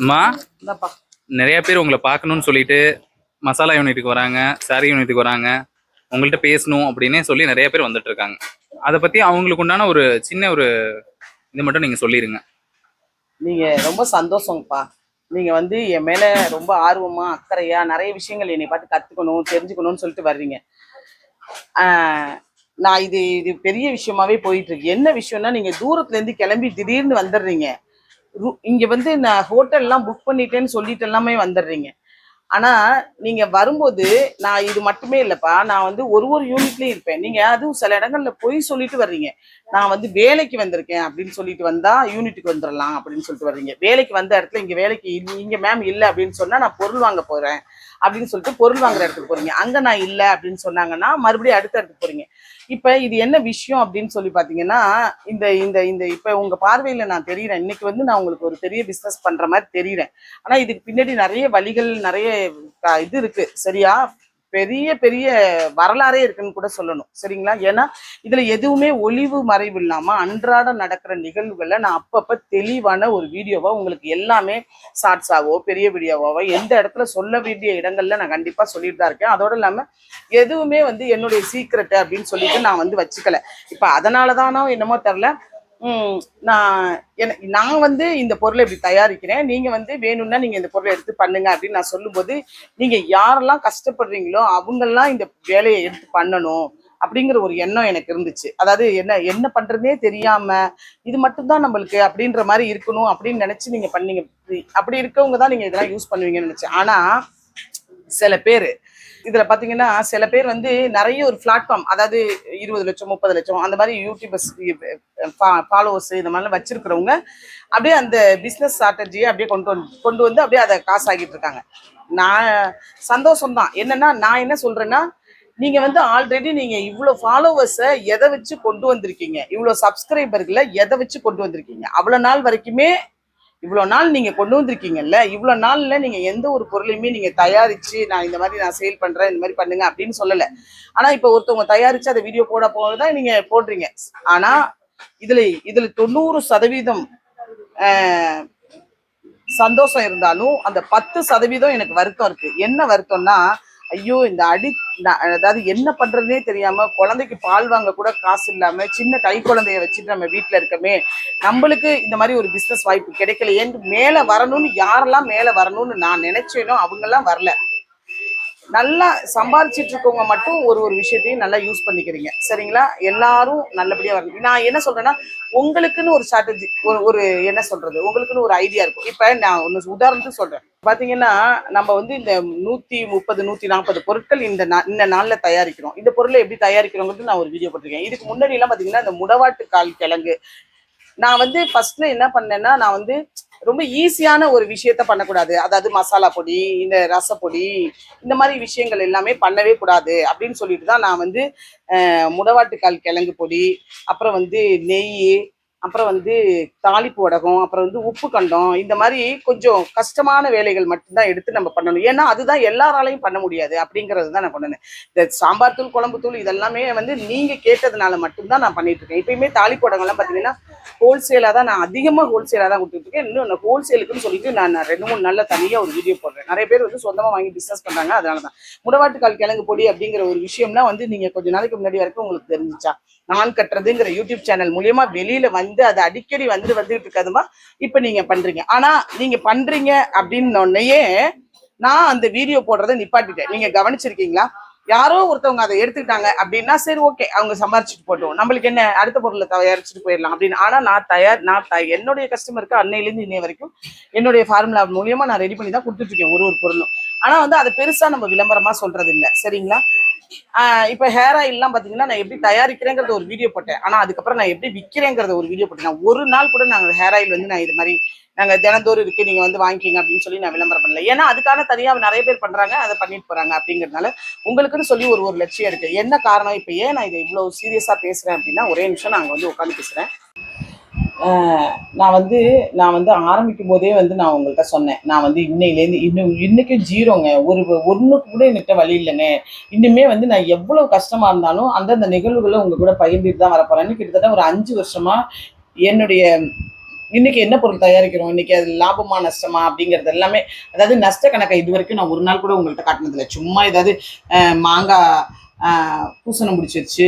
அம்மா நிறைய பேர் உங்களை பார்க்கணும்னு சொல்லிட்டு மசாலா யூனிட்டுக்கு வராங்க சாரி யூனிட்டுக்கு வராங்க. உங்கள்கிட்ட பேசணும் அப்படின்னே சொல்லி நிறைய பேர் வந்துட்டு இருக்காங்க அதை பத்தி அவங்களுக்கு உண்டான ஒரு சின்ன ஒரு இது மட்டும் நீங்க சொல்லிருங்க. நீங்க ரொம்ப சந்தோஷங்கப்பா நீங்க வந்து என் மேல ரொம்ப ஆர்வமா அக்கறையா நிறைய விஷயங்கள் என்னை பார்த்து கத்துக்கணும் தெரிஞ்சுக்கணும்னு சொல்லிட்டு வர்றீங்க. நான் இது இது பெரிய விஷயமாவே போயிட்டு இருக்கு என்ன விஷயம்னா நீங்க தூரத்துல இருந்து கிளம்பி திடீர்னு வந்துடுறீங்க. இங்க வந்து நான் ஹோட்டல்லாம் புக் பண்ணிட்டேன்னு சொல்லிட்டு எல்லாமே வந்துடுறீங்க ஆனா நீங்க வரும்போது நான் இது மட்டுமே இல்லப்பா நான் வந்து ஒரு ஒரு யூனிட்லேயும் இருப்பேன். நீங்க அதுவும் சில இடங்கள்ல போய் சொல்லிட்டு வர்றீங்க. நான் வந்து வேலைக்கு வந்திருக்கேன் அப்படின்னு சொல்லிட்டு வந்தா யூனிட்டுக்கு வந்துடலாம் அப்படின்னு சொல்லிட்டு வர்றீங்க. வேலைக்கு வந்த இடத்துல இங்க வேலைக்கு இங்க மேம் இல்லை அப்படின்னு சொன்னா நான் பொருள் வாங்க போறேன் அப்படின்னு சொல்லிட்டு பொருள் வாங்குற இடத்துக்கு போறீங்க. அங்க நான் இல்லை அப்படின்னு சொன்னாங்கன்னா மறுபடியும் அடுத்த இடத்துக்கு போறீங்க. இப்ப இது என்ன விஷயம் அப்படின்னு சொல்லி பாத்தீங்கன்னா இந்த இந்த இந்த இப்ப உங்க பார்வையில நான் தெரியுறேன். இன்னைக்கு வந்து நான் உங்களுக்கு ஒரு பெரிய பிசினஸ் பண்ற மாதிரி தெரியுறேன். ஆனா இதுக்கு பின்னாடி நிறைய வழிகள் நிறைய இது இருக்கு. சரியா? பெரிய பெரிய வரலாறே இருக்குன்னு கூட சொல்லணும். சரிங்களா? ஏன்னா இதுல எதுவுமே ஒளிவு மறைவு இல்லாம அன்றாடம் நடக்கிற நிகழ்வுகளை நான் அப்பப்ப தெளிவான ஒரு வீடியோவா உங்களுக்கு எல்லாமே ஷார்ட்ஸாவோ பெரிய வீடியோவாவோ எந்த இடத்துல சொல்ல வேண்டிய இடங்கள்ல நான் கண்டிப்பா சொல்லிட்டு தான் இருக்கேன். அதோட இல்லாம எதுவுமே வந்து என்னுடைய சீக்ரெட் அப்படின்னு சொல்லிட்டு நான் வந்து வச்சுக்கல. இப்ப அதனாலதானோ என்னமோ தெரில நான் எனக்கு நான் வந்து இந்த பொருளை இப்படி தயாரிக்கிறேன். நீங்க வந்து வேணும்னா நீங்க இந்த பொருளை எடுத்து பண்ணுங்க அப்படின்னு நான் சொல்லும்போது நீங்க யாரெல்லாம் கஷ்டப்படுறீங்களோ அவங்கெல்லாம் இந்த வேலையை எடுத்து பண்ணணும் அப்படிங்கிற ஒரு எண்ணம் எனக்கு இருந்துச்சு. அதாவது என்ன என்ன பண்றதே தெரியாம இது மட்டும்தான் நம்மளுக்கு அப்படின்ற மாதிரி இருக்கணும் அப்படின்னு நினச்சி நீங்க பண்ணீங்க. அப்படி இருக்கவங்க தான் நீங்க இதெல்லாம் யூஸ் பண்ணுவீங்கன்னு நினச்சேன். ஆனா சில பேர் இதுல பாத்தீங்கன்னா சில பேர் வந்து நிறைய ஒரு பிளாட்ஃபார்ம் அதாவது இருபது லட்சம் முப்பது லட்சம் அந்த மாதிரி யூடியூபர்ஸ் ஃபாலோவர்ஸ் இந்த மாதிரிலாம் வச்சிருக்கிறவங்க அப்படியே அந்த பிஸ்னஸ் ஸ்ட்ராட்டஜியை அப்படியே கொண்டு வந்து கொண்டு வந்து அப்படியே அதை காசாகிட்டு இருக்காங்க. நான் சந்தோஷம் தான். என்னன்னா நான் என்ன சொல்றேன்னா நீங்க வந்து ஆல்ரெடி நீங்க இவ்வளோ ஃபாலோவர்ஸை எதை வச்சு கொண்டு வந்திருக்கீங்க? இவ்வளோ சப்ஸ்கிரைபர்களை எதை வச்சு கொண்டு வந்திருக்கீங்க? அவ்வளோ நாள் வரைக்குமே இவ்வளோ நாள் நீங்கள் கொண்டு வந்திருக்கீங்கல்ல இவ்வளோ நாளில் நீங்கள் எந்த ஒரு பொருளையுமே நீங்கள் தயாரித்து நான் இந்த மாதிரி நான் சேல் பண்ணுறேன் இந்த மாதிரி பண்ணுங்க அப்படின்னு சொல்லலை. ஆனால் இப்போ ஒருத்தவங்க தயாரித்து அதை வீடியோ போட போக தான் நீங்கள் போடுறீங்க. ஆனால் இதில் இதில் தொண்ணூறு சதவீதம் சந்தோஷம் இருந்தாலும் அந்த பத்து சதவீதம் எனக்கு வருத்தம் இருக்கு. என்ன வருத்தம்னா ஐயோ இந்த அடி அதாவது என்ன பண்றதுனே தெரியாம குழந்தைக்கு பால் வாங்க கூட காசு இல்லாம சின்ன கை குழந்தைய வச்சுட்டு நம்ம வீட்ல இருக்கமே நம்மளுக்கு இந்த மாதிரி ஒரு பிசினஸ் வாய்ப்பு கிடைக்கலையேன்னு மேல வரணும்னு யாரெல்லாம் மேல வரணும்னு நான் நினைச்சேனோ அவங்க எல்லாம் வரல. நல்லா சம்பாதிச்சிட்டு இருக்கவங்க மட்டும் ஒரு ஒரு விஷயத்தையும் நல்லா யூஸ் பண்ணிக்கிறீங்க. சரிங்களா? எல்லாரும் நல்லபடியா வரணும். நான் என்ன சொல்றேன்னா உங்களுக்குன்னு ஒரு ஸ்ட்ராட்டஜி ஒரு ஒரு என்ன சொல்றது? உங்களுக்குன்னு ஒரு ஐடியா இருக்கும். இப்ப நான் ஒன்று உதாரணத்துக்கு சொல்றேன். பாத்தீங்கன்னா நம்ம வந்து இந்த நூத்தி முப்பது நூத்தி நாற்பது பொருட்கள் இந்த நா- இந்த நாள்ல தயாரிக்கிறோம். இந்த பொருளை எப்படி தயாரிக்கிறோங்கிறது நான் ஒரு வீடியோ போட்டிருக்கேன். இதுக்கு முன்னாடி எல்லாம் பாத்தீங்கன்னா இந்த முடவாட்டு கால் கிழங்கு. நான் வந்து ஃபர்ஸ்ட்ல என்ன பண்ணேன்னா நான் வந்து ரொம்ப ஈஸியான ஒரு விஷயத்த பண்ணக்கூடாது. அதாவது மசாலா பொடி இந்த ரசப்பொடி இந்த மாதிரி விஷயங்கள் எல்லாமே பண்ணவே கூடாது அப்படின்னு சொல்லிட்டு தான் நான் வந்து முடவாட்டுக்கால் கிழங்கு பொடி அப்புறம் வந்து நெய் அப்புறம் வந்து தாளிப்பு வடகம் அப்புறம் வந்து உப்பு கண்டம் இந்த மாதிரி கொஞ்சம் கஷ்டமான வேலைகள் மட்டும்தான் எடுத்து நம்ம பண்ணணும். ஏன்னா அதுதான் எல்லாராலையும் பண்ண முடியாது. அப்படிங்கிறது தான் நான் பண்ணேன் இந்த சாம்பார் தூள் குழம்பு தூள் இதெல்லாமே வந்து நீங்கள் கேட்டதுனால மட்டும்தான் நான் பண்ணிட்டு இருக்கேன். எப்பயுமே தாளிப்பு வடகம்லாம் பார்த்தீங்கன்னா ஹோல்சேலாக தான் நான் அதிகமாக ஹோல்சேலாக தான் கொடுத்துட்டு இருக்கேன். இன்னும் நான் ஹோல்சேலுக்குன்னு சொல்லிட்டு நான் ரெண்டு மூணு நாளில் தனியாக ஒரு வீடியோ போடுறேன். நிறைய பேர் வந்து சொந்தமாக வாங்கி பிஸ்னஸ் பண்ணுறாங்க அதனால தான் முடவாட்டுக்கால் கிழங்கு பொடி அப்படிங்கிற ஒரு விஷயம்லாம் வந்து நீங்கள் கொஞ்சம் நாளைக்கு முன்னாடி வரைக்கும் உங்களுக்கு தெரிஞ்சிச்சா? நான் கட்டுறதுங்கிற யூடியூப் சேனல் மூலியமா வெளியில வந்து அது அடிக்கடி வந்து வந்துட்டு இருக்காதுமா? இப்ப நீங்க பண்றீங்க. ஆனா நீங்க பண்றீங்க அப்படின்னோடனேயே நான் அந்த வீடியோ போடுறதை நிப்பாட்டிட்டேன். நீங்க கவனிச்சிருக்கீங்களா? யாரோ ஒருத்தவங்க அதை எடுத்துக்கிட்டாங்க அப்படின்னா சரி ஓகே அவங்க சம்பாரிச்சுட்டு போட்டோம். நம்மளுக்கு என்ன அடுத்த பொருளை தயாரிச்சுட்டு போயிடலாம் அப்படின்னு. ஆனா நான் தயார் நான் த- என்னுடைய கஸ்டமருக்கு அன்னையிலேருந்து இன்னைய வரைக்கும் என்னுடைய ஃபார்முலா மூலியமா நான் ரெடி பண்ணி தான் கொடுத்துட்டு இருக்கேன் ஒரு ஒரு பொருளும். ஆனா வந்து அதை பெருசா நம்ம விளம்பரமா சொல்றது இல்லை சரிங்களா? இப்ப ஹேர் ஆயில்லாம் பாத்தீங்கன்னா நான் எப்படி தயாரிக்கிறேங்கிறத ஒரு வீடியோ போட்டேன். ஆனா அதுக்கப்புறம் நான் எப்படி விற்கிறேங்கிறத ஒரு வீடியோ போட்டேன். நான் ஒரு நாள் கூட நாங்க ஹேர் ஆயில் வந்து நான் இது மாதிரி நாங்க தினந்தோறும் இருக்கு நீங்க வந்து வாங்கிக்கிங்க அப்படின்னு சொல்லி நான் விளம்பரம் பண்ணல. ஏன்னா அதுக்கான தனியா நிறைய பேர் பண்றாங்க அதை பண்ணிட்டு போறாங்க அப்படிங்கறதுனால உங்களுக்குன்னு சொல்லி ஒரு ஒரு லட்சியம் இருக்கு. என்ன காரணம்? இப்ப ஏன் நான் இதை இவ்வளோ சீரியஸா பேசுறேன் அப்படின்னா ஒரே நிமிஷம் நான் வந்து உட்காந்து பேசுறேன். நான் வந்து நான் வந்து ஆரம்பிக்கும் போதே வந்து நான் உங்கள்கிட்ட சொன்னேன். நான் வந்து இன்னையிலேருந்து இன்னும் இன்னைக்கும் ஜீரோங்க. ஒரு ஒன்றுக்கு கூட என்கிட்ட வழி இல்லைங்க. இன்னுமே வந்து நான் எவ்வளோ கஷ்டமாக இருந்தாலும் அந்தந்த நிகழ்வுகளை உங்கள் கூட பகிர்ந்துட்டு தான் வரப்போறேன்னு கிட்டத்தட்ட ஒரு அஞ்சு வருஷமாக என்னுடைய இன்னைக்கு என்ன பொருள் தயாரிக்கிறோம்? இன்னைக்கு அது லாபமா நஷ்டமா அப்படிங்கிறது எல்லாமே அதாவது நஷ்ட கணக்கை இது வரைக்கும் நான் ஒரு நாள் கூட உங்கள்கிட்ட காட்டினதில்லை. சும்மா ஏதாவது மாங்காய் பூசணம் பிடிச்சிருச்சு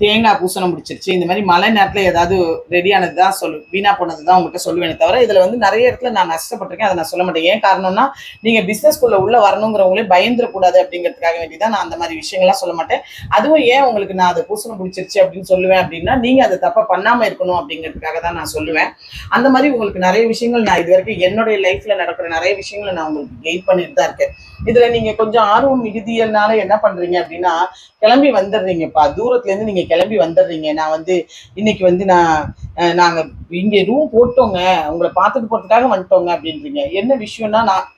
தேங்காய் பூசணம் முடிச்சிருச்சு. இந்த மாதிரி மழை நேரத்தில் ஏதாவது ரெடியானது தான் சொல்லு வீணா போனது தான் உங்கள்கிட்ட சொல்லுவேனே தவிர இதில் வந்து நிறைய இடத்துல நான் நஷ்டப்பட்டிருக்கேன் அதை நான் சொல்ல மாட்டேன். ஏன் காரணம்னா நீங்கள் பிஸ்னஸ்குள்ளே உள்ளே வரணுங்கிறவங்களே பயந்துடக்கூடாது அப்படிங்கிறதுக்காக வேண்டி தான் நான் அந்த மாதிரி விஷயங்கள்லாம் சொல்ல மாட்டேன். அதுவும் ஏன் உங்களுக்கு நான் அதை பூசணம் பிடிச்சிருச்சு அப்படின்னு சொல்லுவேன் அப்படின்னா நீங்கள் அதை தப்பாக பண்ணாமல் இருக்கணும் அப்படிங்கிறதுக்காக தான் நான் சொல்லுவேன். அந்த மாதிரி உங்களுக்கு நிறைய விஷயங்கள் நான் இது வரைக்கும் என்னுடைய லைஃப்பில் நடக்கிற நிறைய விஷயங்களை நான் உங்களுக்கு கெயின் பண்ணிட்டு தான் இருக்கேன். இதில் நீங்கள் கொஞ்சம் ஆர்வம் மிகுதியனால என்ன பண்ணுறீங்க அப்படின்னா கிளம்பி வந்துடுறீங்கப்பா. தூரத்துலேருந்து நீங்கள் கிளம்பி வந்துடுறீங்க. நான் வந்து இன்னைக்கு வந்து நான் நாங்கள் இங்கே ரூம் போட்டோங்க. உங்களை பார்த்துட்டு போகிறதுக்காக வந்துட்டோங்க அப்படின்றீங்க. என்ன விஷயம்னா நான்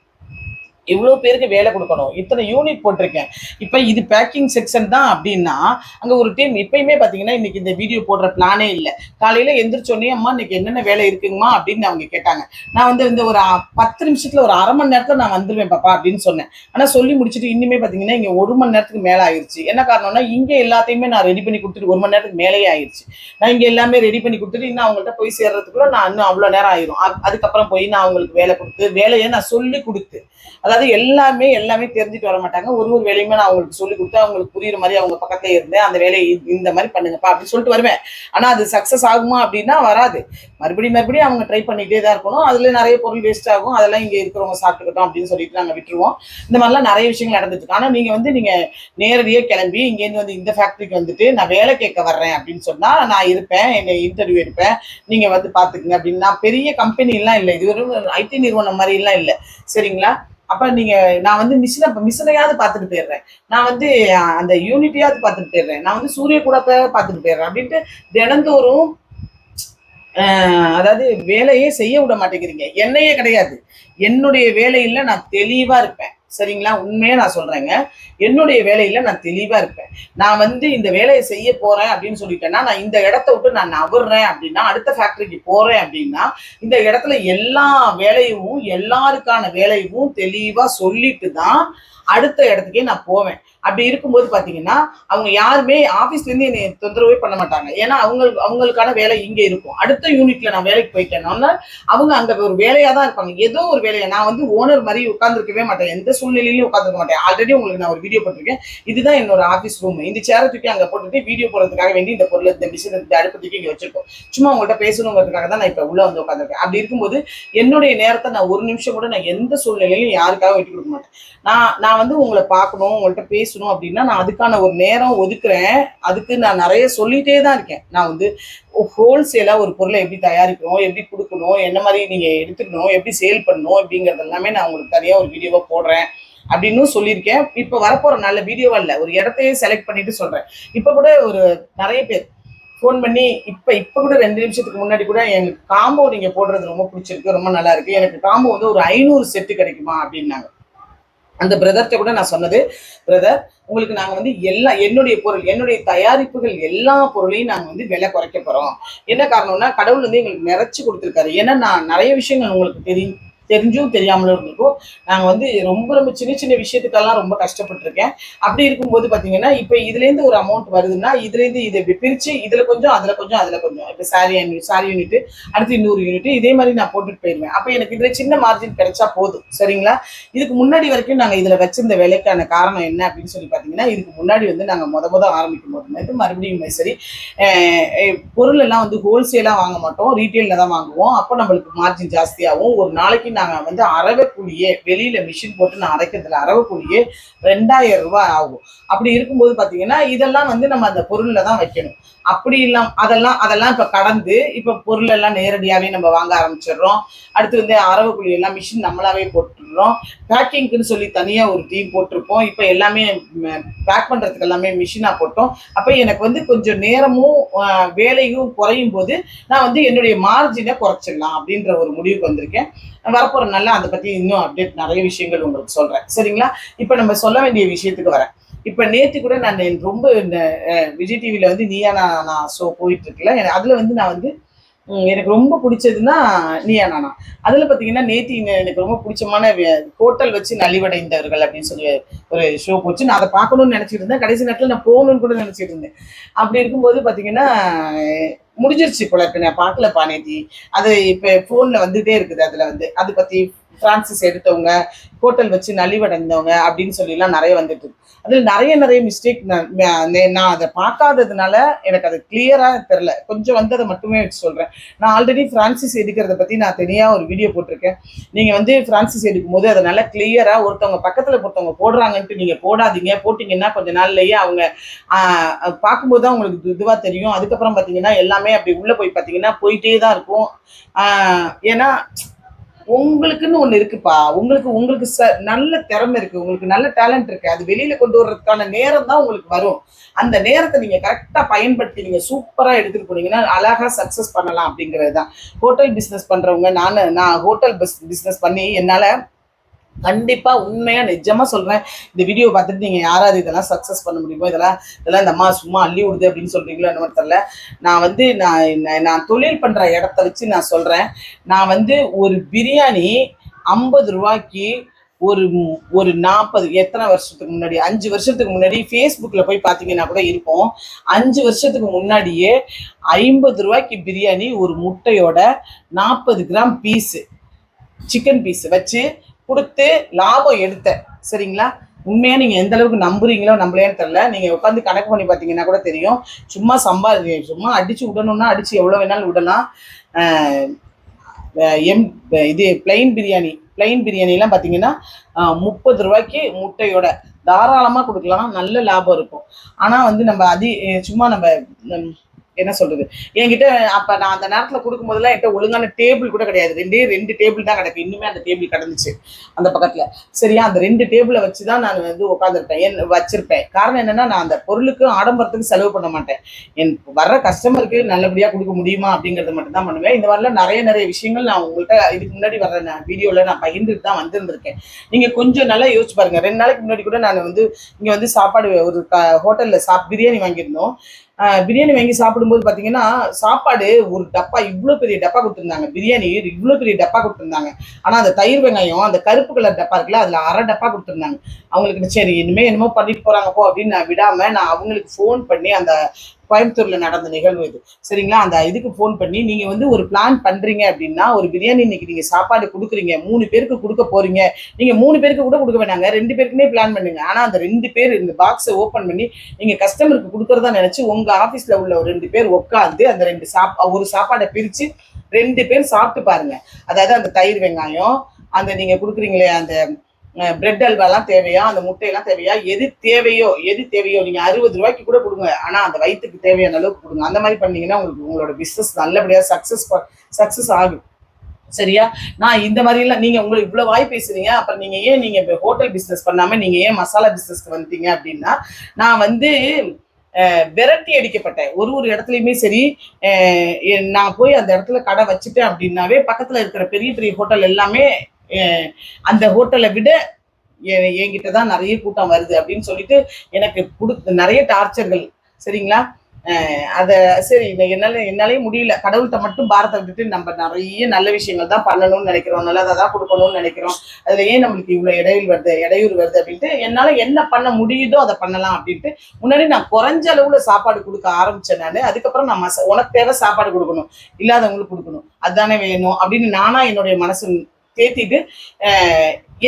இவ்வளோ பேருக்கு வேலை கொடுக்கணும். இத்தனை யூனிட் போட்டிருக்கேன். இப்போ இது பேக்கிங் செக்ஷன் தான் அப்படின்னா அங்கே ஒரு டீம் இப்பயுமே பார்த்தீங்கன்னா இன்னைக்கு இந்த வீடியோ போடுற பிளானே இல்லை. காலையில் எந்திரிச்சோன்னே அம்மா இன்னைக்கு என்னென்ன வேலை இருக்குங்கம்மா? அப்படின்னு அவங்க கேட்டாங்க. நான் வந்து இந்த ஒரு பத்து நிமிஷத்தில் ஒரு அரை மணி நேரத்தில் நான் வந்துடுவேன் பாப்பா அப்படின்னு சொன்னேன். ஆனால் சொல்லி முடிச்சுட்டு இன்னுமே பார்த்தீங்கன்னா இங்கே ஒரு மணி நேரத்துக்கு மேலே ஆயிடுச்சு என்ன காரணம்னா இங்கே எல்லாத்தையுமே நான் ரெடி பண்ணி கொடுத்துட்டு ஒரு மணி நேரத்துக்கு மேலேயே ஆயிடுச்சு நான் இங்கே எல்லாமே ரெடி பண்ணி கொடுத்துட்டு இன்னும் அவங்கள்ட்ட போய் சேர்றதுக்குள்ள நான் இன்னும் அவ்வளோ நேரம் ஆயிரும். அதுக்கப்புறம் போய் நான் அவங்களுக்கு வேலை கொடுத்து வேலையை நான் சொல்லி கொடுத்து அதாவது அதாவது எல்லாமே எல்லாமே தெரிஞ்சுட்டு வர மாட்டாங்க ஒரு ஒரு வேலையுமே நான் அவங்களுக்கு சொல்லி கொடுத்து அவங்களுக்கு புரியுற மாதிரி அவங்க பக்கத்துல இருந்தேன் அந்த வேலையை இந்த மாதிரி பண்ணுங்கப்பா அப்படின்னு சொல்லிட்டு வருவேன். ஆனா அது சக்சஸ் ஆகுமா அப்படின்னா வராது. மறுபடியும் மறுபடியும் அவங்க ட்ரை பண்ணிட்டே தான் இருக்கணும். அதுல நிறைய பொருள் வேஸ்ட் ஆகும். அதெல்லாம் இங்க இருக்கிறவங்க சாப்பிட்டுக்கிட்டோம் அப்படின்னு சொல்லிட்டு நாங்க விட்டுருவோம். இந்த மாதிரிலாம் நிறைய விஷயங்கள் நடந்துட்டு ஆனா நீங்க வந்து நீங்க நேரடியே கிளம்பி இங்கேருந்து வந்து இந்த ஃபேக்டரிக்கு வந்துட்டு நான் வேலை கேட்க வர்றேன் அப்படின்னு சொன்னா நான் இருப்பேன் என்னை இன்டர்வியூ எடுப்பேன். நீங்க வந்து பாத்துக்குங்க அப்படின்னு. நான் பெரிய கம்பெனி எல்லாம் இல்லை. இது ஒரு ஐடி நிறுவனம் மாதிரி எல்லாம் இல்லை. சரிங்களா? அப்ப நீங்க நான் வந்து மிஷினை மிஷினையாவது பார்த்துட்டு போயிடுறேன். நான் வந்து அந்த யூனிட்டியாவது பார்த்துட்டு போயிடுறேன். நான் வந்து சூரிய கூட பார்த்துட்டு போயிடுறேன். அப்படின்ட்டு தினந்தோறும் அதாவது வேலையே செய்ய விட மாட்டேங்கிறீங்க. என்னையே கிடையாது. என்னுடைய வேலையில நான் தெளிவா இருப்பேன். சரிங்களா? உண்மையாக நான் சொல்கிறேங்க என்னுடைய வேலையில் நான் தெளிவாக இருப்பேன். நான் வந்து இந்த வேலையை செய்ய போகிறேன் அப்படின்னு சொல்லிட்டேன்னா நான் இந்த இடத்த விட்டு நான் நவர்றேன் அப்படின்னா அடுத்த ஃபேக்டரிக்கு போகிறேன் அப்படின்னா இந்த இடத்துல எல்லா வேலையும் எல்லாருக்கான வேலையும் தெளிவாக சொல்லிட்டு தான் அடுத்த இடத்துக்கே நான் போவேன். அப்படி இருக்கும்போது பார்த்தீங்கன்னா அவங்க யாருமே ஆஃபீஸ்லேருந்து என்னை தொந்தரவே பண்ண மாட்டாங்க. ஏன்னா அவங்க அவங்களுக்கான வேலை இங்கே இருக்கும். அடுத்த யூனிட்ல நான் வேலைக்கு போயிட்டேன்னா அவங்க அங்கே ஒரு வேலையாக தான் இருப்பாங்க. ஏதோ ஒரு வேலையை. நான் வந்து ஓனர் மாதிரி உட்காந்துருக்கவே மாட்டேன். எந்த சூழ்நிலையிலையும் உட்காந்துருக்க மாட்டேன். ஆல்ரெடி உங்களுக்கு நான் ஒரு வீடியோ போட்டிருக்கேன். இதுதான் என்னோட ஆஃபீஸ் ரூம் இந்த சேரை தூக்கி அங்கே போட்டுட்டு வீடியோ போடுறதுக்காக வேண்டி இந்த பொருள் இந்த மிஷின் இந்த அடுப்பு தூக்கி இங்கே வச்சிருக்கோம். சும்மா உங்கள்கிட்ட பேசணுங்கிறதுக்காக தான் நான் இப்போ உள்ள வந்து உட்காந்துருக்கேன் அப்படி இருக்கும்போது என்னுடைய நேரத்தை நான் ஒரு நிமிஷம் கூட நான் எந்த சூழ்நிலையிலும் யாருக்காக விட்டு கொடுக்க மாட்டேன். நான் நான் வந்து உங்களை பார்க்கணும் உங்கள்கிட்ட பேசணும் அப்படின்னா நான் அதுக்கான ஒரு நேரம் ஒதுக்குறேன். அதுக்கு நான் நிறைய சொல்லிட்டே தான் இருக்கேன். நான் வந்து ஹோல்சேலாக ஒரு பொருளை எப்படி தயாரிக்கணும் எப்படி கொடுக்கணும் என்ன மாதிரி நீங்கள் எடுத்துக்கணும் எப்படி சேல் பண்ணணும் அப்படிங்கிறது எல்லாமே நான் உங்களுக்கு தனியாக ஒரு வீடியோவாக போடுறேன் அப்படின்னு சொல்லியிருக்கேன். இப்போ வரப்போகிற நல்ல வீடியோவா இல்லை ஒரு இடத்தையே செலக்ட் பண்ணிட்டு சொல்கிறேன் இப்போ கூட ஒரு நிறைய பேர் ஃபோன் பண்ணி இப்போ இப்போ கூட ரெண்டு நிமிஷத்துக்கு முன்னாடி கூட எனக்கு காம்போ நீங்கள் போடுறது ரொம்ப பிடிச்சிருக்கு ரொம்ப நல்லா இருக்கு. எனக்கு காம்போ வந்து ஒரு ஐநூறு செட்டு கிடைக்குமா அப்படின்னாங்க. அந்த பிரதர்கிட்ட கூட நான் சொன்னது பிரதர் உங்களுக்கு நாங்கள் வந்து எல்லா என்னுடைய பொருள் என்னுடைய தயாரிப்புகள் எல்லா பொருளையும் நாங்கள் வந்து விலை குறைக்க போகிறோம் என்ன காரணம்னா கடவுள் வந்து எங்களுக்கு நிறைச்சி கொடுத்துருக்காரு. ஏன்னா நான் நிறைய விஷயங்கள் உங்களுக்கு தெரியும் தெரிஞ்சும் தெரியாமலும் இருந்திருக்கும். நாங்கள் வந்து ரொம்ப ரொம்ப சின்ன சின்ன விஷயத்துக்கெல்லாம் ரொம்ப கஷ்டப்பட்டிருக்கேன். அப்படி இருக்கும்போது பார்த்தீங்கன்னா இப்போ இதுலேருந்து ஒரு அமௌண்ட் வருதுன்னா இதுலேருந்து இதை இப்படி பிரித்து இதில் கொஞ்சம் அதில் கொஞ்சம் அதில் கொஞ்சம். இப்போ சாரி சாரி யூனிட் அடுத்து இன்னொரு யூனிட் இதே மாதிரி நான் போட்டுட்டு போயிடுவேன் அப்போ எனக்கு இதில் சின்ன மார்ஜின் கிடைச்சா போதும். சரிங்களா? இதுக்கு முன்னாடி வரைக்கும் நாங்கள் இதில் வச்சிருந்த விலைக்கான காரணம் என்ன அப்படின்னு சொல்லி பார்த்தீங்கன்னா இதுக்கு முன்னாடி வந்து நாங்கள் முத முத ஆரம்பிக்கும் போது மறுபடியும் சரி பொருள் எல்லாம் வந்து ஹோல்சேலாக வாங்க மாட்டோம். ரீட்டெயிலில் தான் வாங்குவோம். அப்போ நம்மளுக்கு மார்ஜின் ஜாஸ்தியாகும். ஒரு நாளைக்கு நாங்கள் வந்து அரவை கூலியே வெளியில் மிஷின் போட்டு நான் அரைக்கிறதுல அரவை கூலியே ரெண்டாயிரம் ரூபாய் ஆகும். அப்படி இருக்கும்போது பார்த்தீங்கன்னா இதெல்லாம் வந்து நம்ம அந்த பொருளில் தான் வைக்கணும். அப்படி இல்லாம அதெல்லாம் அதெல்லாம் இப்போ கடந்து இப்போ பொருள் எல்லாம் நேரடியாகவே நம்ம வாங்க ஆரம்பிச்சிடுறோம். அடுத்து வந்து அரவை எல்லாம் மிஷின் நம்மளாவே போட்டுடுறோம். பேக்கிங்க்குன்னு சொல்லி தனியாக ஒரு டீம் போட்டிருப்போம். இப்போ எல்லாமே பேக் பண்ணுறதுக்கு எல்லாமே மிஷினாக போட்டோம். அப்போ எனக்கு வந்து கொஞ்சம் நேரமும் வேலையும் குறையும் போது நான் வந்து என்னுடைய மார்ஜினை குறைச்சிடலாம் அப்படின்ற ஒரு முடிவுக்கு வந்திருக்கேன். வரப்போற நல்லா அதை பற்றி இன்னும் அப்டேட் நிறைய விஷயங்கள் உங்களுக்கு சொல்கிறேன் சரிங்களா? இப்போ நம்ம சொல்ல வேண்டிய விஷயத்துக்கு வரேன். இப்போ நேற்று கூட நான் ரொம்ப இந்த விஜய் டிவியில் வந்து நீயா நான் நான் ஷோ போயிட்டு இருக்குல்ல அதில் வந்து நான் வந்து எனக்கு ரொம்ப பிடிச்சதுன்னா நீயா நானா அதில் பார்த்தீங்கன்னா நேத்தி எனக்கு ரொம்ப பிடிச்சமான ஹோட்டல் வச்சு நலிவடைந்தவர்கள் அப்படின்னு சொல்லி ஒரு ஷோ போச்சு. நான் அதை பார்க்கணும்னு நினச்சிட்டு இருந்தேன். கடைசி நேரத்தில் நான் போகணும்னு கூட நினச்சிட்டு இருந்தேன். அப்படி இருக்கும்போது பார்த்தீங்கன்னா முடிஞ்சிருச்சு போல இருக்கு. நான் பார்க்கலப்பா நேத்தி அது இப்போ ஃபோனில் வந்துகிட்டே இருக்குது. அதில் வந்து அதை பற்றி பிரான்சிஸ் எடுத்தவங்க ஹோட்டல் வச்சு நலிவடைந்தவங்க அப்படின்னு சொல்லிலாம் நிறைய வந்துட்டு இருக்கு. அதில் நிறைய நிறைய மிஸ்டேக் நான் அதை பார்க்காததுனால எனக்கு அது கிளியராக தெரில கொஞ்சம் வந்ததை மட்டுமே வச்சு சொல்கிறேன் நான் ஆல்ரெடி ஃப்ரான்சிஸ் எடுக்கிறத பற்றி நான் தனியாக ஒரு வீடியோ போட்டிருக்கேன். நீங்கள் வந்து ஃப்ரான்சிஸ் எடுக்கும் போது அதை நல்லா கிளியராக ஒருத்தவங்க பக்கத்தில் ஒருத்தவங்க போடுறாங்கன்ட்டு நீங்கள் போடாதீங்க. போட்டிங்கன்னா கொஞ்ச நாள்லயே அவங்க பார்க்கும்போது தான் உங்களுக்கு இதுவாக தெரியும். அதுக்கப்புறம் பார்த்தீங்கன்னா எல்லாமே அப்படி உள்ளே போய் பார்த்தீங்கன்னா போயிட்டே தான் இருக்கும். ஏன்னா உங்களுக்குன்னு ஒன்று இருக்குப்பா. உங்களுக்கு உங்களுக்கு ச நல்ல திறமை இருக்குது உங்களுக்கு நல்ல டேலண்ட் இருக்குது அது வெளியில் கொண்டு வர்றதுக்கான நேரம் தான் உங்களுக்கு வரும். அந்த நேரத்தை நீங்கள் கரெக்டாக பயன்படுத்தி நீங்கள் சூப்பராக எடுத்துகிட்டு போனீங்கன்னா அழகாக சக்ஸஸ் பண்ணலாம் அப்படிங்கிறது தான் ஹோட்டல் பிஸ்னஸ் பண்ணுறவங்க நான் நான் ஹோட்டல் பிசினஸ் பண்ணி என்னால் கண்டிப்பா உண்மையா நிஜமா சொல்றேன். இந்த வீடியோ பார்த்துட்டு நீங்க யாராவது இதெல்லாம் சக்சஸ் பண்ண முடியுமோ இதெல்லாம் இதெல்லாம் இந்த அம்மா சும்மா அள்ளி விடுது அப்படின்னு சொல்றீங்களோ என்ன தெரியல. நான் வந்து நான் நான் தொழில் பண்ற இடத்த வச்சு நான் சொல்றேன். நான் வந்து ஒரு பிரியாணி ஐம்பது ரூபாய்க்கு ஒரு ஒரு நாற்பது எத்தனை வருஷத்துக்கு முன்னாடி அஞ்சு வருஷத்துக்கு முன்னாடி ஃபேஸ்புக்கில் போய் பார்த்தீங்கன்னா கூட இருக்கும். அஞ்சு வருஷத்துக்கு முன்னாடியே ஐம்பது ரூபாய்க்கு பிரியாணி ஒரு முட்டையோட நாற்பது கிராம் பீஸு சிக்கன் பீஸ் வச்சு கொடுத்து லாபம் எடுத்தேன். சரிங்களா? உண்மையா நீங்க எந்த அளவுக்கு நம்புறீங்களோ நம்பலையான்னு தெரியல. நீங்க உட்காந்து கணக்கு பண்ணி பார்த்தீங்கன்னா கூட தெரியும். சும்மா சம்பாதி சும்மா அடிச்சு விடணும்னா அடிச்சு எவ்வளவு வேணாலும் விடலாம். எம் இது பிளைன் பிரியாணி. பிளைன் பிரியாணிலாம் பார்த்தீங்கன்னா முப்பது ரூபாய்க்கு முட்டையோட தாராளமாக கொடுக்கலாம். நல்ல லாபம் இருக்கும். ஆனால் வந்து நம்ம அதி சும்மா நம்ம என்ன சொல்றது? என்கிட்ட அப்ப நான் அந்த நேரத்துல கொடுக்கும் போதெல்லாம் என்கிட்ட ஒழுங்கான டேபிள் கூட கிடையாது. ரெண்டே ரெண்டு டேபிள் தான் கிடக்கு. இன்னுமே அந்த டேபிள் கிடந்துச்சு அந்த பக்கத்துல. சரியா? அந்த ரெண்டு டேபிளை வச்சு தான் நான் வந்து உட்காந்துருப்பேன் என் வச்சிருப்பேன். காரணம் என்னன்னா நான் அந்த பொருளுக்கு ஆடம்பரத்துக்கு செலவு பண்ண மாட்டேன். என் வர்ற கஸ்டமருக்கு நல்லபடியா கொடுக்க முடியுமா அப்படிங்கறத மட்டும் தான் பண்ணுவேன். இந்த மாதிரிலாம் நிறைய நிறைய விஷயங்கள் நான் உங்கள்கிட்ட இதுக்கு முன்னாடி வர்ற நான் வீடியோல நான் பகிர்ந்துட்டு தான் வந்திருந்திருக்கேன். நீங்க கொஞ்சம் நல்லா யோசிச்சு பாருங்க. ரெண்டு நாளைக்கு முன்னாடி கூட நான் வந்து இங்க வந்து சாப்பாடு ஒரு ஹோட்டல்ல சாப் பிரியாணி வாங்கியிருந்தோம். பிரியாணி வாங்கி சாப்பிடும்போது பார்த்தீங்கன்னா சாப்பாடு ஒரு டப்பா இவ்வளோ பெரிய டப்பா கொடுத்துருந்தாங்க. பிரியாணி இவ்வளோ பெரிய டப்பா கொடுத்துருந்தாங்க. ஆனால் அந்த தயிர் வெங்காயம் அந்த கருப்பு கலர் டப்பா இருக்குல்ல அதில் அரை டப்பா கொடுத்துருந்தாங்க. அவங்களுக்கு சரி இனிமேல் என்னமோ பண்ணிட்டு போகிறாங்க போ அப்படின்னு நான் விடாமல் நான் அவங்களுக்கு ஃபோன் பண்ணி அந்த கோயம்புத்தூர்ல நடந்த நிகழ்வு இது. சரிங்களா? அந்த இதுக்கு ஃபோன் பண்ணி நீங்க வந்து ஒரு பிளான் பண்றீங்க அப்படின்னா ஒரு பிரியாணி இன்னைக்கு நீங்க சாப்பாடு கொடுக்குறீங்க. மூணு பேருக்கு கொடுக்க போறீங்க. நீங்க மூணு பேருக்கு கூட கொடுக்க வேணாங்க. ரெண்டு பேருக்குமே பிளான் பண்ணுங்க. ஆனா அந்த ரெண்டு பேர் இந்த பாக்ஸை ஓப்பன் பண்ணி நீங்க கஸ்டமருக்கு கொடுக்கறதா நினைச்சு உங்க ஆபீஸ்ல உள்ள ஒரு ரெண்டு பேர் உட்காந்து அந்த ரெண்டு சாப் ஒரு சாப்பாடை பிரிச்சு ரெண்டு பேர் சாப்பிட்டு பாருங்க. அதாவது அந்த தயிர் வெங்காயம் அந்த நீங்க கொடுக்குறீங்களே அந்த பிரெட் அல்வாலாம் தேவையா? அந்த முட்டையெல்லாம் தேவையா? எது தேவையோ எது தேவையோ நீங்க அறுபது ரூபாய்க்கு கூட கொடுங்க. ஆனா அந்த வயிற்றுக்கு தேவையான அளவுக்கு கொடுங்க. அந்த மாதிரி பண்ணீங்கன்னா உங்களுக்கு உங்களோட பிசினஸ் நல்லபடியா சக்சஸ் சக்சஸ் ஆகும். சரியா? நான் இந்த மாதிரி எல்லாம் நீங்க உங்களுக்கு இவ்வளவு வாய் பேசுறீங்க அப்புறம் நீங்க ஏன் நீங்க ஹோட்டல் பிசினஸ் பண்ணாம நீங்க ஏன் மசாலா பிசினஸ்க்கு வந்துட்டீங்க அப்படின்னா நான் வந்து விரட்டி அடிக்கப்பட்டேன். ஒரு ஒரு இடத்துலையுமே சரி எ- நான் போய் அந்த இடத்துல கடை வச்சுட்டேன் அப்படின்னாவே பக்கத்துல இருக்கிற பெரிய பெரிய ஹோட்டல் எல்லாமே அந்த ஹோட்டலை விட எ- என்கிட்ட தான் நிறைய கூட்டம் வருது அப்படின்னு சொல்லிட்டு எனக்கு கொடுத்து நிறைய டார்ச்சர்கள் சரிங்களா? அதை சரி இந்த என்னால என்னாலே முடியல. கடவுள்கிட்ட மட்டும் பாரத்தை விட்டுட்டு நம்ம நிறைய நல்ல விஷயங்கள் தான் பண்ணணும்னு நினைக்கிறோம். நல்லதை தான் கொடுக்கணும்னு நினைக்கிறோம். அதில் ஏன் நம்மளுக்கு இவ்வளோ இடையூறு வருது இடையூறு வருது அப்படின்ட்டு என்னால் என்ன பண்ண முடியுதோ அதை பண்ணலாம் அப்படின்ட்டு முன்னாடி நான் குறைஞ்ச அளவில் சாப்பாடு கொடுக்க ஆரம்பித்தேன் நான். அதுக்கப்புறம் நான் மச உனக்கு தேவை சாப்பாடு கொடுக்கணும். இல்லாதவங்களுக்கு கொடுக்கணும். அதுதானே வேணும் அப்படின்னு நானாக என்னுடைய மனசு தேத்திட்டு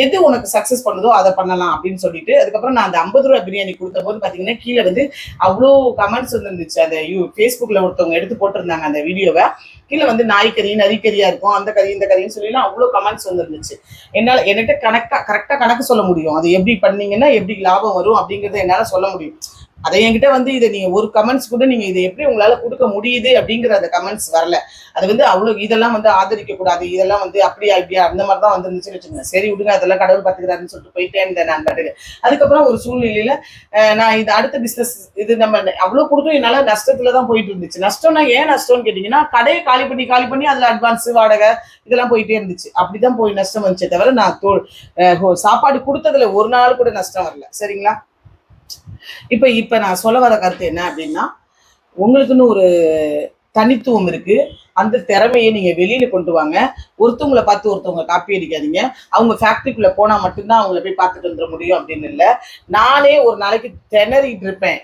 எது உனக்கு சக்சஸ் பண்ணுதோ அதை பண்ணலாம் அப்படின்னு சொல்லிட்டு அதுக்கப்புறம் நான் அந்த ஐம்பது ரூபா பிரியாணி கொடுத்த போது பார்த்தீங்கன்னா கீழே வந்து அவ்வளோ கமெண்ட்ஸ் வந்துருந்துச்சு. அந்த யூ ஃபேஸ்புக்கில் ஒருத்தவங்க எடுத்து போட்டிருந்தாங்க அந்த வீடியோவை. கீழே வந்து நாய்க்கறி நரிக்கறியா இருக்கும் அந்த கறி இந்த கறின்னு சொல்லிலாம் அவ்வளோ கமெண்ட்ஸ் வந்துருந்துச்சு. என்னால் என்கிட்ட கணக்காக கரெக்டாக கணக்கு சொல்ல முடியும். அது எப்படி பண்ணீங்கன்னா எப்படி லாபம் வரும் அப்படிங்கிறத என்னால் சொல்ல முடியும். அதை என்கிட்ட வந்து இதை நீங்க ஒரு கமெண்ட்ஸ் கூட நீங்க இதை எப்படி உங்களால கொடுக்க முடியுது அப்படிங்கிற அந்த கமெண்ட்ஸ் வரல. அது வந்து அவ்வளவு இதெல்லாம் வந்து ஆதரிக்க கூடாது இதெல்லாம் வந்து அப்படியா இப்படியா அந்த மாதிரி தான் வந்துருந்துச்சுன்னு வச்சுக்கோங்க. சரி விடுங்க அதெல்லாம் கடவுள் பார்த்துக்கிறாருன்னு சொல்லிட்டு போயிட்டே இருந்தேன் நான் பாட்டுக்கு. அதுக்கப்புறம் ஒரு சூழ்நிலையில நான் இது அடுத்த பிசினஸ் இது நம்ம அவ்வளவு கொடுத்தும் என்னால நஷ்டத்துல தான் போயிட்டு இருந்துச்சு நஷ்டம்னா ஏன் நஷ்டம்னு கேட்டீங்கன்னா கடையை காலி பண்ணி காலி பண்ணி அதுல அட்வான்ஸ் வாடகை இதெல்லாம் போயிட்டே இருந்துச்சு. அப்படிதான் போய் நஷ்டம் வந்துச்சே தவிர நான் தோல் ஹோ- சாப்பாடு கொடுத்ததுல ஒரு நாள் கூட நஷ்டம் வரல. சரிங்களா? இப்ப இப்ப நான் சொல்ல வர கருத்து என்ன அப்படின்னா உங்களுக்குன்னு ஒரு தனித்துவம் இருக்கு. அந்த திறமையை நீங்க வெளியில கொண்டு வாங்க. ஒருத்தவங்களை பார்த்து ஒருத்தவங்க காப்பி அடிக்காதீங்க. அவங்க ஃபேக்டரிக்குள்ள போனா மட்டும்தான் அவங்கள போய் பார்த்துட்டு வந்துட முடியும் அப்படின்னு இல்லை. நானே ஒரு நாளைக்கு திணறிட்டு இருப்பேன்.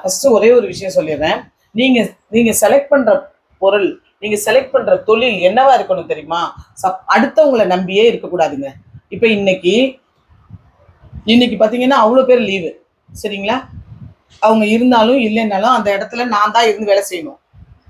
ஃபர்ஸ்ட் ஒரே ஒரு விஷயம் சொல்லிடுறேன். நீங்க நீங்க செலக்ட் பண்ற பொருள் நீங்க செலக்ட் பண்ற தொழில் என்னவா இருக்கணும் தெரியுமா? சப் அடுத்தவங்களை நம்பியே இருக்கக்கூடாதுங்க. இப்போ இன்னைக்கு இன்னைக்கு பார்த்தீங்கன்னா அவ்வளோ பேர் லீவு சரிங்களா? அவங்க இருந்தாலும் இல்லைன்னாலும் அந்த இடத்துல நான் தான் இருந்து வேலை செய்யணும்.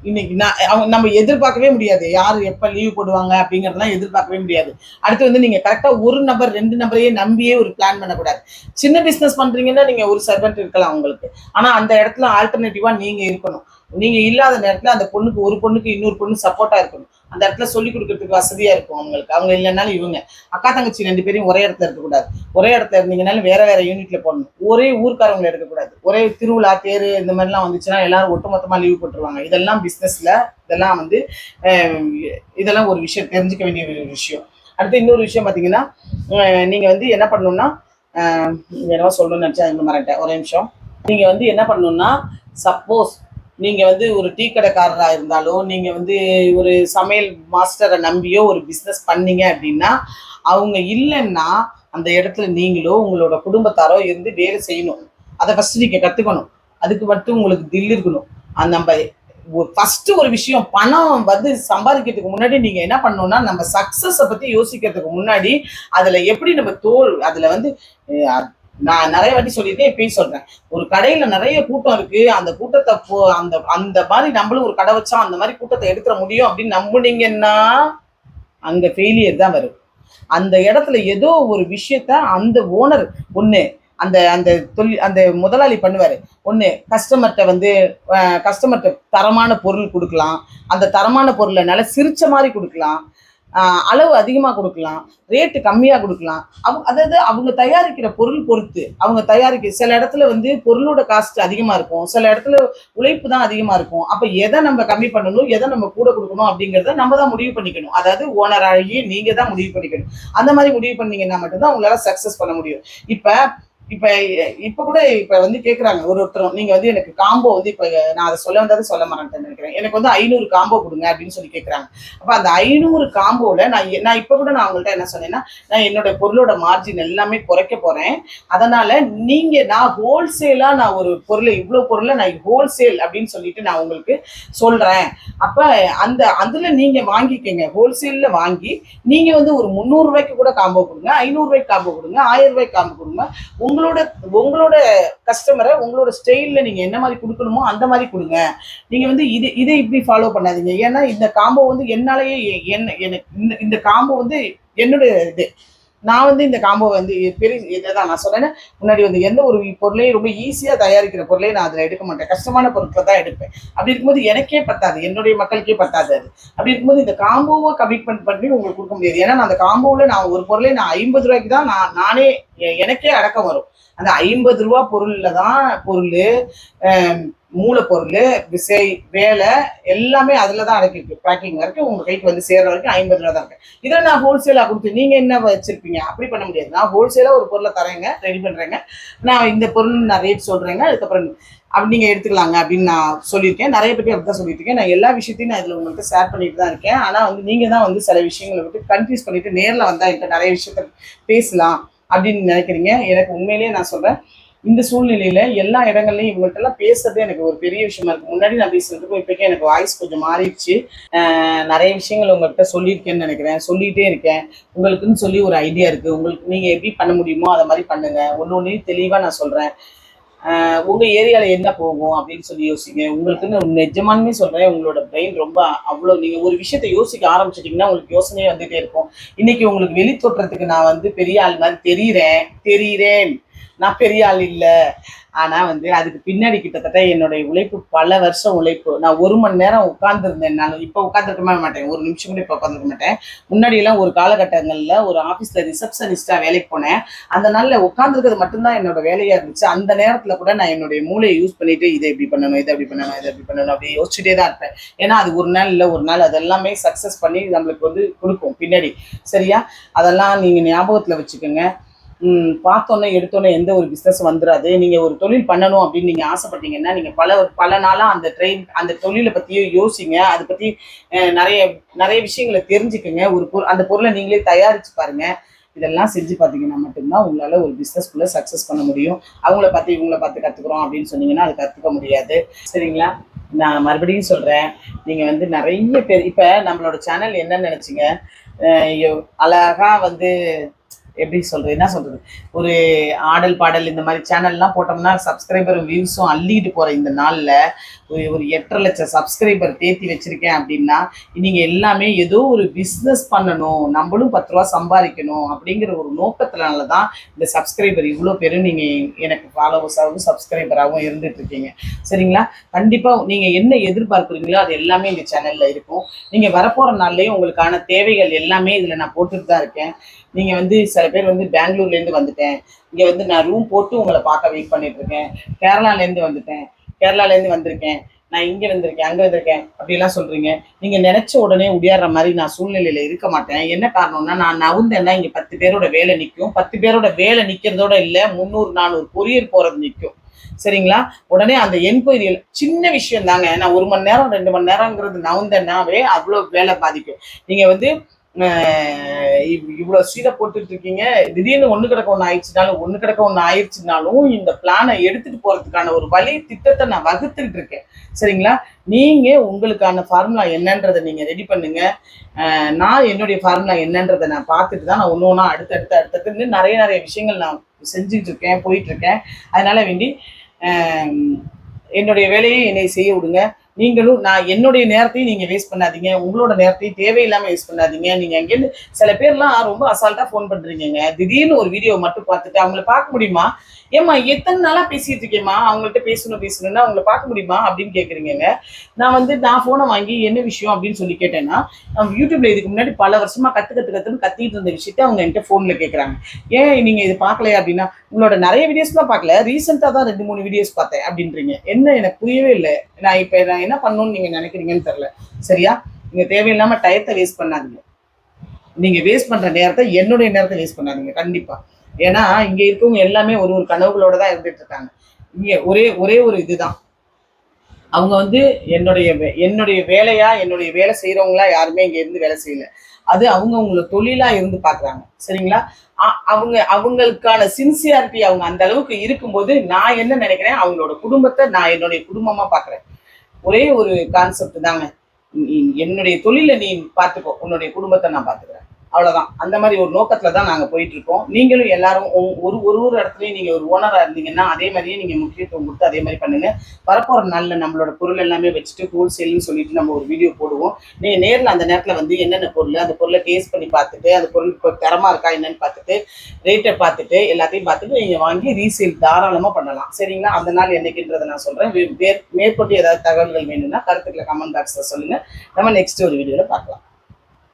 இன்னைக்கு நான் அவங்க நம்ம எதிர்பார்க்கவே முடியாது. யார் எப்போ லீவ் போடுவாங்க அப்படிங்கிறதெல்லாம் எதிர்பார்க்கவே முடியாது. அடுத்து வந்து நீங்கள் கரெக்டாக ஒரு நபர் ரெண்டு நபரையே நம்பியே ஒரு பிளான் பண்ணக்கூடாது. சின்ன பிஸ்னஸ் பண்ணுறீங்கன்னா நீங்கள் ஒரு சர்வெண்ட் இருக்கலாம் உங்களுக்கு. ஆனால் அந்த இடத்துல ஆல்டர்னேட்டிவாக நீங்கள் இருக்கணும். நீங்கள் இல்லாத நேரத்தில் அந்த பொண்ணுக்கு ஒரு பொண்ணுக்கு இன்னொரு பொண்ணு சப்போர்ட்டாக இருக்கணும். அந்த இடத்துல சொல்லி கொடுக்கறதுக்கு வசதியாக இருக்கும் அவங்களுக்கு. அவங்க இல்லைனாலும் இவங்க. அக்கா தங்கச்சி ரெண்டு பேரும் ஒரே இடத்துல இருக்கக்கூடாது. ஒரே இடத்துல இருந்தீங்கனாலும் வேற வேற யூனிட்ல போடணும். ஒரே ஊர்க்காரங்களை எடுக்கக்கூடாது. ஒரே திருவிழா தேர் இந்த மாதிரிலாம் வந்துச்சுன்னா எல்லாரும் ஒட்டுமொத்தமா லீவ் போட்டுருவாங்க. இதெல்லாம் பிஸ்னஸ்ல இதெல்லாம் வந்து இதெல்லாம் ஒரு விஷயம். தெரிஞ்சுக்க வேண்டிய ஒரு விஷயம். அடுத்து இன்னொரு விஷயம் பார்த்தீங்கன்னா நீங்கள் வந்து என்ன பண்ணணும்னா அஹ், என்னவோ சொல்லணும்னு நினச்சா இன்னும் மறந்துட்டேன். ஒரே நிமிஷம். நீங்கள் வந்து என்ன பண்ணணும்னா சப்போஸ் நீங்க வந்து ஒரு டீ கடைக்காரராக இருந்தாலும் நீங்க வந்து ஒரு சமையல் மாஸ்டரை நம்பியோ ஒரு பிஸ்னஸ் பண்ணீங்க அப்படின்னா அவங்க இல்லைன்னா அந்த இடத்துல நீங்களோ உங்களோட குடும்பத்தாரோ இருந்து வேலை செய்யணும். அதை ஃபஸ்ட்டு நீங்கள் கற்றுக்கணும் அதுக்கு மட்டும் உங்களுக்கு தில் இருக்கணும். அந்த நம்ம ஃபஸ்ட்டு ஒரு விஷயம் பணம் வந்து சம்பாதிக்கிறதுக்கு முன்னாடி நீங்கள் என்ன பண்ணணும்னா நம்ம சக்ஸஸை பற்றி யோசிக்கிறதுக்கு முன்னாடி அதில் எப்படி நம்ம தோல் அதில் வந்து நான் நிறைய வாட்டி சொல்லியிருக்கேன் இப்பயும் சொல்றேன். ஒரு கடையில நிறைய கூட்டம் இருக்கு. அந்த கூட்டத்தை போ அந்த அந்த மாதிரி நம்மளும் ஒரு கடை வச்சா அந்த மாதிரி கூட்டத்தை எடுத்துட முடியும் அப்படின்னு நம்புனீங்கன்னா அங்க ஃபெயிலியர் தான் வரும். அந்த இடத்துல ஏதோ ஒரு விஷயத்த அந்த ஓனர் ஒண்ணு அந்த அந்த தொழில் அந்த முதலாளி பண்ணுவாரு. ஒண்ணு கஸ்டமர்கிட்ட வந்து கஸ்டமர்கிட்ட தரமான பொருள் கொடுக்கலாம். அந்த தரமான பொருளை நல்லா சிரிச்ச மாதிரி கொடுக்கலாம். அளவு அதிகமாக கொடுக்கலாம் ரேட்டு கம்மியாக கொடுக்கலாம். அவங்க அதாவது அவங்க தயாரிக்கிற பொருள் பொறுத்து அவங்க தயாரிக்க சில இடத்துல வந்து பொருளோட காஸ்ட் அதிகமாக இருக்கும் சில இடத்துல உழைப்பு தான் அதிகமாக இருக்கும். அப்போ எதை நம்ம கம்மி பண்ணணும் எதை நம்ம கூட கொடுக்கணும் அப்படிங்கிறத நம்ம தான் முடிவு பண்ணிக்கணும். அதாவது ஓனர் நீங்கள் தான் முடிவு பண்ணிக்கணும். அந்த மாதிரி முடிவு பண்ணீங்கன்னா மட்டும்தான் உங்களால் சக்ஸஸ் பண்ண முடியும். இப்போ இப்போ இப்போ கூட இப்போ வந்து கேட்குறாங்க ஒரு ஒருத்தரும் நீங்கள் வந்து எனக்கு காம்போ வந்து இப்போ நான் அதை சொல்ல வந்தது சொல்ல மாட்டேன்னு நினைக்கிறேன். எனக்கு வந்து ஐநூறு காம்போ கொடுங்க அப்படின்னு சொல்லி கேட்குறாங்க அப்போ அந்த ஐநூறு காம்போவில் நான் நான் இப்போ கூட நான் அவங்கள்ட்ட என்ன சொன்னேன்னா நான் என்னோட பொருளோட மார்ஜின் எல்லாமே குறைக்க போகிறேன் அதனால நீங்கள் நான் ஹோல்சேலாக நான் ஒரு பொருளை இவ்வளோ பொருளை நான் ஹோல்சேல் அப்படின்னு சொல்லிட்டு நான் உங்களுக்கு சொல்கிறேன் அப்போ அந்த அதில் நீங்கள் வாங்கிக்கங்க. ஹோல்சேலில் வாங்கி நீங்கள் வந்து ஒரு முந்நூறு ரூபாய்க்கு கூட காம்போ கொடுங்க ஐநூறு ரூபாய்க்கு காம்போ கொடுங்க ஆயிரம் ரூபாய்க்கு காம்போ கொடுங்க. உங்களோட உங்களோட கஸ்டமரை உங்களோட ஸ்டைலில் நீங்கள் என்ன மாதிரி கொடுக்கணுமோ அந்த மாதிரி கொடுங்க. நீங்கள் வந்து இது இதை இப்படி ஃபாலோ பண்ணாதீங்க. ஏன்னா இந்த காம்போ வந்து என்னாலேயே எ- என்ன எனக்கு இந்த இந்த காம்போ வந்து என்னுடைய இது. நான் வந்து இந்த காம்போ வந்து பெரிய தான் நான் சொன்னேன்னா முன்னாடி வந்து எந்த ஒரு பொருளையும் ரொம்ப ஈஸியாக தயாரிக்கிற பொருளையும் நான் அதில் எடுக்க மாட்டேன். கஷ்டமான பொருட்களை தான் எடுப்பேன். அப்படி இருக்கும்போது எனக்கே பத்தாது என்னுடைய மக்களுக்கே பத்தாது அது. அப்படி இருக்கும்போது இந்த காம்போவை கமிட்மெண்ட் பண்ணி உங்களுக்கு கொடுக்க முடியாது. ஏன்னா நான் அந்த காம்போவில் நான் ஒரு பொருளை நான் ஐம்பது ரூபாய்க்கு தான் நான் நானே எனக்கே அடக்கம் வரும். அந்த ஐம்பது ரூபா பொருள்ல தான் பொருள் மூலப்பொருள் விசை வேலை எல்லாமே அதில் தான் அடக்கிருக்கு பேக்கிங் வரைக்கும் உங்கள் கைக்கு வந்து சேர்ற வரைக்கும் ஐம்பது ரூபா தான் இருக்கு. இதை நான் ஹோல்சேலாக கொடுத்து நீங்கள் என்ன வச்சுருப்பீங்க? அப்படி பண்ண முடியாது. நான் ஹோல்சேலாக ஒரு பொருளை தரேங்க ரெடி பண்ணுறேங்க நான் இந்த பொருள் நான் ரேட் சொல்கிறேங்க அதுக்கப்புறம் அப்படி நீங்கள் எடுத்துக்கலாங்க அப்படின்னு நான் சொல்லியிருக்கேன். நிறைய பேர் அப்படி தான் சொல்லியிருக்கேன் நான் எல்லா விஷயத்தையும் நான் இதில் உங்கள்கிட்ட ஷேர் பண்ணிட்டு தான் இருக்கேன். ஆனால் வந்து நீங்கள் தான் வந்து சில விஷயங்களை விட்டு கன்ஃபியூஸ் பண்ணிவிட்டு நேரில் வந்தால் என்கிட்ட நிறைய விஷயத்த பேசலாம். அப்படின்னு நினைக்கிறீங்க? எனக்கு உண்மையிலேயே நான் சொல்கிறேன் இந்த சூழ்நிலையில எல்லா இடங்கள்லையும் இவங்கள்ட்ட எல்லாம் பேசுறது எனக்கு ஒரு பெரிய விஷயமா இருக்கு. முன்னாடி நான் பேசுறதுக்கும் இப்போக்கே எனக்கு வாய்ஸ் கொஞ்சம் மாறிடுச்சு. நிறைய விஷயங்கள் உங்கள்கிட்ட சொல்லியிருக்கேன்னு நினைக்கிறேன். சொல்லிட்டே இருக்கேன். உங்களுக்குன்னு சொல்லி ஒரு ஐடியா இருக்கு. உங்களுக்கு நீங்க எப்படி பண்ண முடியுமோ அதை மாதிரி பண்ணுங்க. ஒன்று ஒன்றையும் தெளிவா நான் சொல்றேன். உங்கள் ஏரியாவில் என்ன போகும் அப்படின்னு சொல்லி யோசிங்க. உங்களுக்குன்னு நிஜமானுமே சொல்கிறேன் உங்களோட பிரெயின் ரொம்ப அவ்வளோ நீங்கள் ஒரு விஷயத்தை யோசிக்க ஆரம்பிச்சிட்டிங்கன்னா உங்களுக்கு யோசனையே வந்துட்டே இருக்கும். இன்னைக்கு உங்களுக்கு வெளி தோற்றுறதுக்கு நான் வந்து பெரிய ஆள் மாதிரி தெரிகிறேன் தெரிகிறேன் நான் பெரிய ஆள் இல்லை. ஆனா வந்து அதுக்கு பின்னாடி கிட்டத்தட்ட என்னுடைய உழைப்பு பல வருஷம் உழைப்பு. நான் ஒரு மணி நேரம் உட்கார்ந்துருந்தேன் நான். இப்போ உட்காந்துருக்க மாட்டேன் ஒரு நிமிஷம் கூட இப்போ உட்காந்துருக்க மாட்டேன். முன்னாடி எல்லாம் ஒரு காலகட்டங்களில் ஒரு ஆஃபீஸில் ரிசப்ஷனிஸ்டாக வேலைக்கு போனேன். அந்த நாளில் உட்காந்துருக்கிறது மட்டும்தான் என்னோட வேலையாக இருந்துச்சு. அந்த நேரத்தில் கூட நான் என்னுடைய மூளையை யூஸ் பண்ணிட்டு இதை எப்படி பண்ணணும் இதை எப்படி பண்ணணும் இதை எப்படி பண்ணணும் அப்படி யோசிச்சுட்டே தான் இருப்பேன். ஏன்னா அது ஒரு நாள் இல்லை ஒரு நாள் அதெல்லாமே சக்ஸஸ் பண்ணி நம்மளுக்கு வந்து கொடுக்கும் பின்னாடி. சரியா? அதெல்லாம் நீங்கள் ஞாபகத்தில் வச்சுக்கோங்க. பார்த்தோன்னே எடுத்தோன்னே எந்த ஒரு பிஸ்னஸ் வந்துடாது நீங்கள் ஒரு தொழில் பண்ணணும் அப்படின்னு நீங்கள் ஆசைப்பட்டீங்கன்னா நீங்கள் பல பல நாளாக அந்த ட்ரெயின் அந்த தொழிலை பற்றியும் யோசிங்க. அதை பற்றி நிறைய நிறைய விஷயங்களை தெரிஞ்சுக்கங்க. ஒரு பொருள் அந்த பொருளை நீங்களே தயாரிச்சு பாருங்கள் இதெல்லாம் செஞ்சு பார்த்தீங்கன்னா மட்டும்தான் உங்களால் ஒரு பிஸ்னஸ்குள்ளே சக்ஸஸ் பண்ண முடியும். அவங்கள பார்த்து இவங்கள பார்த்து கற்றுக்குறோம் அப்படின்னு சொன்னீங்கன்னா அது கற்றுக்க முடியாது. சரிங்களா? நான் மறுபடியும் சொல்கிறேன் நீங்கள் வந்து நிறைய பேர் இப்போ நம்மளோட சேனல் என்ன நினச்சிங்க. அழகாக வந்து எப்படி சொல்றது என்ன சொல்றது? ஒரு ஆடல் பாடல் இந்த மாதிரி சேனல்லாம் போட்டோம்னா சப்ஸ்கிரைபரும் வியூஸும் அள்ளிட்டு போற இந்த நாள்ல ஒரு ஒரு எட்டரை லட்சம் சப்ஸ்கிரைபர் தேத்தி வச்சிருக்கேன் அப்படின்னா நீங்க எல்லாமே ஏதோ ஒரு பிஸ்னஸ் பண்ணணும் நம்மளும் பத்து ரூபா சம்பாதிக்கணும் அப்படிங்கிற ஒரு நோக்கத்தினால தான் இந்த சப்ஸ்கிரைபர் இவ்வளோ பேரும் நீங்க எனக்கு ஃபாலோவர்ஸாகவும் சப்ஸ்கிரைபராகவும் இருந்துட்டு இருக்கீங்க. சரிங்களா? கண்டிப்பா நீங்க என்ன எதிர்பார்க்குறீங்களோ அது எல்லாமே இந்த சேனல்ல இருக்கும். நீங்க வரப்போற நாள்லயும் உங்களுக்கான தேவைகள் எல்லாமே இதுல நான் போட்டுட்டு தான் இருக்கேன். நீங்க வந்து சில பேர் வந்து பெங்களூர்ல இருந்து வந்துட்டேன். இங்கே வந்து நான் ரூம் போட்டு உங்களை பார்க்க வெயிட் பண்ணிட்டு இருக்கேன். கேரளால இருந்து வந்துட்டேன். கேரளாலேருந்து வந்திருக்கேன். நான் இங்கே வந்திருக்கேன் அங்கே வந்திருக்கேன். அப்படிலாம் சொல்றீங்க. நீங்க நினச்ச உடனே உடையாடுற மாதிரி நான் சூழ்நிலையில இருக்க மாட்டேன். என்ன காரணம்னா நான் நவுந்தேன்னா இங்கே பத்து பேரோட வேலை நிற்கும் பத்து பேரோட வேலை நிக்கிறதோட இல்லை முந்நூறு நானூறு கொரியர் போறது நிற்கும் சரிங்களா? உடனே அந்த என்கொயரிகள் சின்ன விஷயம் தாங்க. நான் ஒரு மணி நேரம் ரெண்டு மணி நேரங்கிறது நவுந்தேன்னாவே அவ்வளோ வேலை பாதிக்கும். நீங்கள் வந்து இவ்- இவ்வளவு சீடை போட்டுட்டு இருக்கீங்க. திடீர்னு ஒண்ணு கிடக்க ஒண்ணு ஆயிடுச்சுனாலும் ஒண்ணு கிடக்க ஒண்ணு ஆயிடுச்சுனாலும் இந்த பிளானை எடுத்துட்டு போறதுக்கான ஒரு வழி திட்டத்தை நான் வகுத்துட்டு இருக்கேன். சரிங்களா? நீங்க உங்களுக்கான ஃபார்முலா என்னன்றதை நீங்க ரெடி பண்ணுங்க. நான் என்னுடைய ஃபார்முலா என்னன்றதை நான் பார்த்துட்டு தான் நான் ஒன்று ஒன்றா அடுத்தடுத்து அடுத்தடுத்து இன்னும் நிறைய நிறைய விஷயங்கள் நான் செஞ்சுட்டு இருக்கேன் போயிட்டு இருக்கேன். அதனால வேண்டி என்னுடைய வேலையை என்னை செய்ய விடுங்க. நீங்களும் நான் என்னுடைய நேரத்தையும் நீங்க வேஸ்ட் பண்ணாதீங்க. உங்களோட நேரத்தையும் தேவையில்லாம வேஸ்ட் பண்ணாதீங்க. நீங்க அங்கேருந்து சில பேர்லாம் ரொம்ப அசால்ட்டா ஃபோன் பண்ணுறீங்க திடீர்னு ஒரு வீடியோ மட்டும் பார்த்துட்டு அவங்கள பார்க்க முடியுமா? ஏம்மா எத்தனை நாளா பேசிட்டு இருக்கேம்மா? அவங்கள்ட்ட பேசணும் பேசணும்னா அவங்கள பார்க்க முடியுமா? அப்படின்னு கேட்குறீங்க நான் வந்து நான் போனை வாங்கி என்ன விஷயம் அப்படின்னு சொல்லி கேட்டேன்னா நம்ம யூடியூப்ல இதுக்கு முன்னாடி பல வருஷமா கத்து கத்து கத்துன்னு கத்திட்டு இருந்த விஷயத்த அவங்க என்கிட்ட போன்ல கேக்குறாங்க. ஏன் நீங்க இது பார்க்கலையா அப்படின்னா உங்களோட நிறைய வீடியோஸ்லாம் பார்க்கல. ரீசெண்டா தான் ரெண்டு மூணு வீடியோஸ் பார்த்தேன் அப்படின்றீங்க. என்ன எனக்கு புரியவே இல்லை. நான் இப்ப நான் என்ன பண்ணணும்னு நீங்க நினைக்கிறீங்கன்னு தெரியல. சரியா? நீங்க தேவையில்லாம டயத்தை வேஸ்ட் பண்ணாதீங்க. நீங்க வேஸ்ட் பண்ற நேரத்தை என்னுடைய நேரத்தை வேஸ்ட் பண்ணாதீங்க கண்டிப்பா. ஏன்னா இங்க இருக்கவங்க எல்லாமே ஒரு ஒரு கனவுகளோட தான் இருந்துட்டு இருக்காங்க. இங்க ஒரே ஒரே ஒரு இதுதான். அவங்க வந்து என்னுடைய வே- என்னுடைய வேலையா என்னுடைய வேலை செய்யறவங்களா யாருமே இங்க இருந்து வேலை செய்யல. அது அவங்க அவங்கள தொழிலா இருந்து பாக்குறாங்க. சரிங்களா? அவங்க அவங்களுக்கான சின்சியாரிட்டி அவங்க அந்த அளவுக்கு இருக்கும்போது நான் என்ன நினைக்கிறேன்? அவங்களோட குடும்பத்தை நான் என்னுடைய குடும்பமா பாக்குறேன். ஒரே ஒரு கான்செப்ட் தாங்க. என்னுடைய தொழிலை நீ பார்த்துக்கோ. உன்னுடைய குடும்பத்தை நான் பார்த்துக்கிறேன். அவ்வளவுதான். அந்த மாதிரி ஒரு நோக்கத்துல தான் நாங்க போயிட்டு இருக்கோம் நீங்களும் எல்லாரும் ஒரு ஒரு ஒரு இடத்துலயும் நீங்க ஒரு ஓனரா இருந்தீங்கன்னா அதே மாதிரியே நீங்க முக்கியத்துவம் கொடுத்து அதே மாதிரி பண்ணுங்க. வரப்போற நாள்ல நம்மளோட பொருள் எல்லாமே வச்சுட்டு ஹோல்சேல்னு சொல்லிட்டு நம்ம ஒரு வீடியோ போடுவோம். நீங்க நேர்ல அந்த நேரத்துல வந்து என்னென்ன பொருள் அந்த பொருளை டேஸ்ட் பண்ணி பார்த்துட்டு அந்த பொருள் இப்போ தரமா இருக்கா என்னன்னு பார்த்துட்டு ரேட்டை பார்த்துட்டு எல்லாத்தையும் பார்த்துட்டு நீங்க வாங்கி ரீசேல் தாராளமா பண்ணலாம். சரிங்களா? அந்த நாள் என்னைக்குன்றதை நான் சொல்றேன். மேற்கொண்டு ஏதாவது தகவல்கள் வேணும்னா கருத்துக்களை கமெண்ட் பாக்ஸ்ல சொல்லுங்க. நம்ம நெக்ஸ்ட் ஒரு வீடியோல பார்க்கலாம்.